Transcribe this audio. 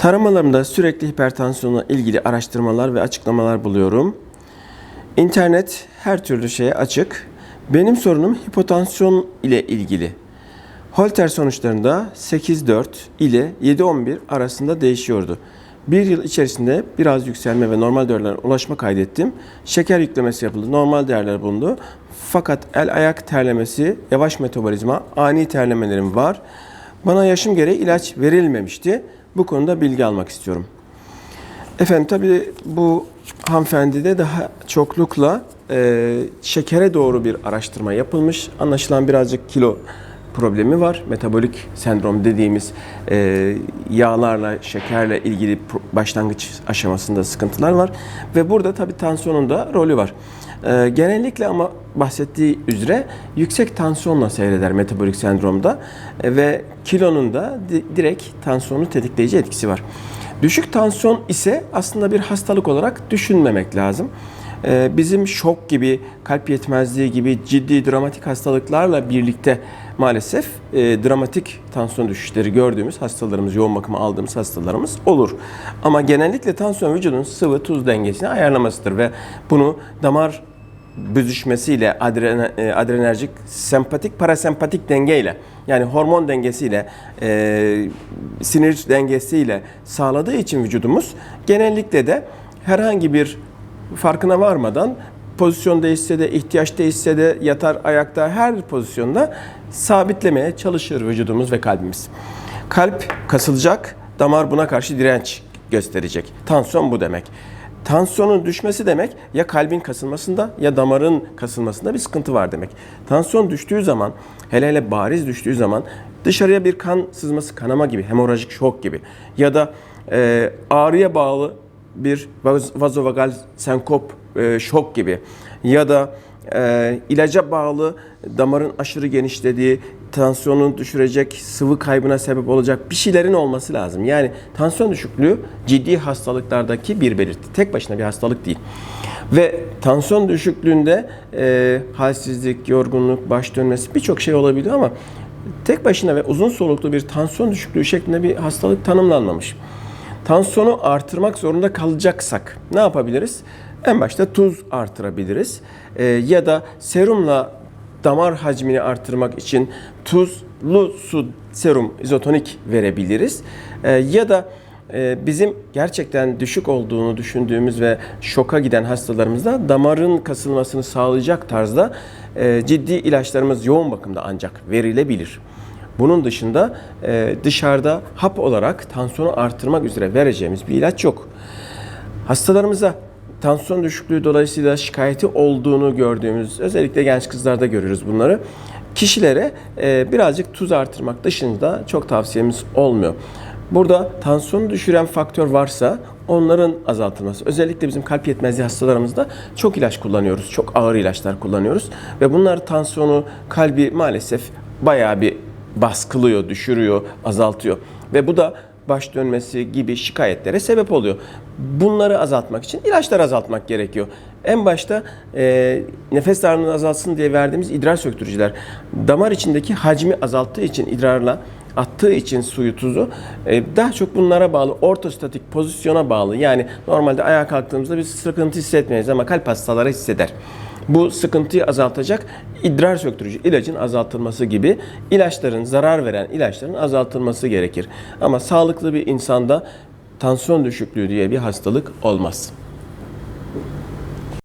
Taramalarımda sürekli hipertansiyonla ilgili araştırmalar ve açıklamalar buluyorum. İnternet her türlü şeye açık. Benim sorunum hipotansiyon ile ilgili. Holter sonuçlarında 8-4 ile 7-11 arasında değişiyordu. Bir yıl içerisinde biraz yükselme ve normal değerlere ulaşma kaydettim. Şeker yüklemesi yapıldı, normal değerler bulundu. Fakat el ayak terlemesi, yavaş metabolizma, ani terlemelerim var. Bana yaşım gereği ilaç verilmemişti. Bu konuda bilgi almak istiyorum. Efendim tabii bu hanımefendide daha çoklukla e, şekere doğru bir araştırma yapılmış. Anlaşılan birazcık kilo problemi var. Metabolik sendrom dediğimiz e, yağlarla, şekerle ilgili başlangıç aşamasında sıkıntılar var. Ve burada tabii tansiyonun da rolü var. E, genellikle ama bahsettiği üzere yüksek tansiyonla seyreder metabolik sendromda E, ve kilonun da di- direkt tansiyonu tetikleyici etkisi var. Düşük tansiyon ise aslında bir hastalık olarak düşünmemek lazım. Ee, Bizim şok gibi, kalp yetmezliği gibi ciddi dramatik hastalıklarla birlikte maalesef e, dramatik tansiyon düşüşleri gördüğümüz hastalarımız, yoğun bakıma aldığımız hastalarımız olur. Ama genellikle tansiyon vücudun sıvı tuz dengesini ayarlamasıdır ve bunu damar büzüşmesiyle adrena, e, adrenerjik, sempatik, parasempatik dengeyle yani hormon dengesiyle, e, sinir dengesiyle sağladığı için vücudumuz genellikle de herhangi bir farkına varmadan pozisyon değişse de, ihtiyaç değişse de, yatar, ayakta her pozisyonda sabitlemeye çalışır vücudumuz ve kalbimiz. Kalp kasılacak, damar buna karşı direnç gösterecek. Tansiyon bu demek. Tansiyonun düşmesi demek ya kalbin kasılmasında ya damarın kasılmasında bir sıkıntı var demek. Tansiyon düştüğü zaman, hele hele bariz düştüğü zaman dışarıya bir kan sızması, kanama gibi, hemorajik şok gibi ya da e, ağrıya bağlı bir vaz- vazovagal senkop, e, şok gibi ya da e, ilaca bağlı damarın aşırı genişlediği, tansiyonu düşürecek, sıvı kaybına sebep olacak bir şeylerin olması lazım. Yani tansiyon düşüklüğü ciddi hastalıklardaki bir belirti. Tek başına bir hastalık değil. Ve tansiyon düşüklüğünde e, halsizlik, yorgunluk, baş dönmesi birçok şey olabiliyor ama tek başına ve uzun soluklu bir tansiyon düşüklüğü şeklinde bir hastalık tanımlanmamış. Tansiyonu artırmak zorunda kalacaksak ne yapabiliriz? En başta tuz artırabiliriz. Ee, ya da serumla damar hacmini artırmak için tuzlu su serum izotonik verebiliriz. Ee, ya da e, bizim gerçekten düşük olduğunu düşündüğümüz ve şoka giden hastalarımızda damarın kasılmasını sağlayacak tarzda e, ciddi ilaçlarımız yoğun bakımda ancak verilebilir. Bunun dışında e, dışarıda hap olarak tansiyonu artırmak üzere vereceğimiz bir ilaç yok. Hastalarımıza tansiyon düşüklüğü dolayısıyla şikayeti olduğunu gördüğümüz, özellikle genç kızlarda görüyoruz bunları. Kişilere e, birazcık tuz artırmak dışında çok tavsiyemiz olmuyor. Burada tansiyonu düşüren faktör varsa onların azaltılması. Özellikle bizim kalp yetmezliği hastalarımızda çok ilaç kullanıyoruz. Çok ağır ilaçlar kullanıyoruz. Ve bunlar tansiyonu, kalbi maalesef bayağı bir baskılıyor, düşürüyor, azaltıyor. Ve bu da baş dönmesi gibi şikayetlere sebep oluyor. Bunları azaltmak için ilaçlar azaltmak gerekiyor. En başta e, nefes darlığını azaltsın diye verdiğimiz idrar söktürücüler damar içindeki hacmi azalttığı için idrarla attığı için suyu tuzu e, daha çok bunlara bağlı ortostatik pozisyona bağlı. Yani normalde ayağa kalktığımızda bir sıkıntı hissetmeyiz ama kalp hastaları hisseder. Bu sıkıntıyı azaltacak idrar söktürücü ilacın azaltılması gibi ilaçların zarar veren ilaçların azaltılması gerekir. Ama sağlıklı bir insanda tansiyon düşüklüğü diye bir hastalık olmaz.